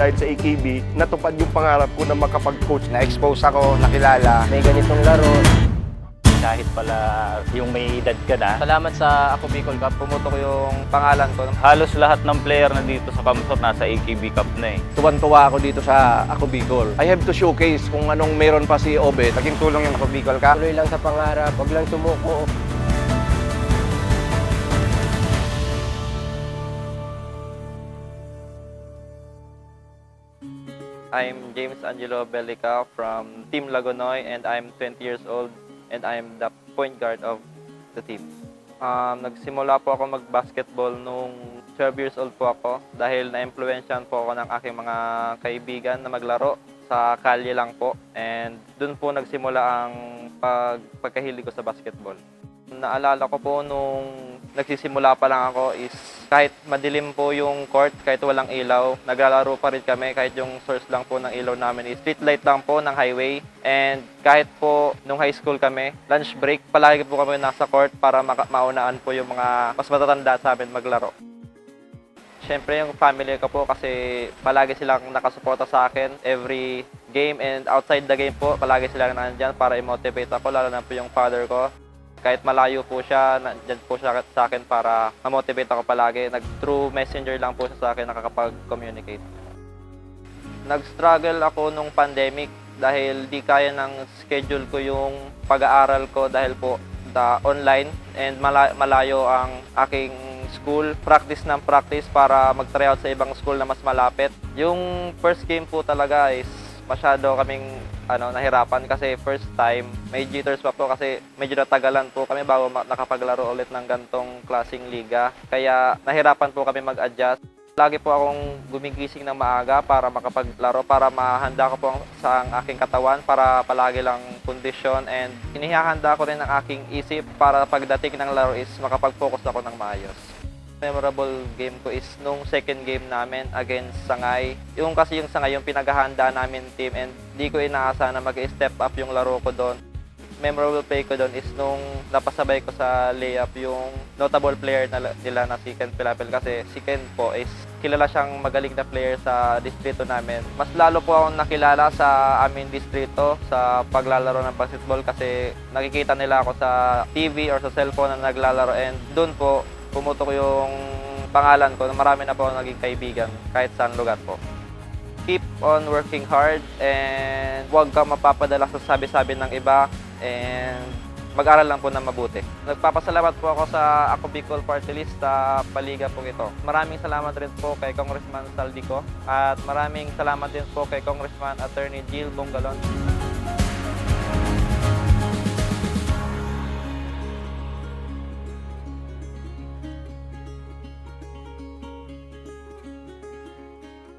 dahil sa AKB, natupad yung pangarap ko na makapag-coach. Na-expose ako, nakilala. may ganitong laro. kahit pala yung may edad ka na. Salamat sa Ako Bicol Cup, pumutok yung pangalan ko. Halos lahat ng player na dito sa Kamsor nasa AKB Cup na eh. Tuwan-tuwa ako dito sa Ako Bicol. I have to showcase kung anong meron pa si Obet. Naging tulong yung ako Bicol Cup. Tuloy lang sa pangarap, wag lang sumuko. I'm James Angelo Belica from Team Lagonoy and I'm 20 years old and I'm the point guard of the team. Um, nagsimula po ako mag-basketball nung 12 years old po ako dahil na-influensyan po ako ng aking mga kaibigan na maglaro sa kalye lang po and dun po nagsimula ang pag pagkahilig ko sa basketball. Naalala ko po nung nagsisimula pa lang ako is kahit madilim po yung court, kahit walang ilaw, naglalaro pa rin kami kahit yung source lang po ng ilaw namin is street light lang po ng highway. And kahit po nung high school kami, lunch break, palagi po kami nasa court para maka- maunaan po yung mga mas matatanda sa amin maglaro. Siyempre yung family ko po kasi palagi silang nakasuporta sa akin every game and outside the game po, palagi silang nandyan para i-motivate ako, lalo na po yung father ko kahit malayo po siya, nandyan po siya sa akin para ma-motivate ako palagi. Nag-through messenger lang po siya sa akin nakakapag-communicate. Nag-struggle ako nung pandemic dahil di kaya ng schedule ko yung pag-aaral ko dahil po the online and mala- malayo ang aking school. Practice ng practice para mag-try out sa ibang school na mas malapit. Yung first game po talaga is masyado kaming ano nahirapan kasi first time may jitters pa po kasi medyo natagalan po kami bago nakapaglaro ulit ng gantong klasing liga. Kaya nahirapan po kami mag-adjust. Lagi po akong gumigising ng maaga para makapaglaro, para mahanda ko po ang, sa ang aking katawan, para palagi lang kondisyon and inihahanda ko rin ang aking isip para pagdating ng laro is makapag-focus ako ng maayos memorable game ko is nung second game namin against Sangay. Yung kasi yung Sangay yung pinaghahanda namin team and di ko inaasahan na mag-step up yung laro ko doon. Memorable play ko doon is nung napasabay ko sa layup yung notable player na, nila na si Ken Pilapil kasi si Ken po is kilala siyang magaling na player sa distrito namin. Mas lalo po akong nakilala sa aming distrito sa paglalaro ng basketball kasi nakikita nila ako sa TV or sa cellphone na naglalaro and doon po pumutok yung pangalan ko na marami na po ako naging kaibigan kahit saan lugar po. Keep on working hard and huwag ka mapapadala sa sabi-sabi ng iba and mag-aral lang po na mabuti. Nagpapasalamat po ako sa Ako Bicol Party List sa paliga po ito. Maraming salamat rin po kay Congressman Saldico at maraming salamat din po kay Congressman Attorney Jill Bongalon.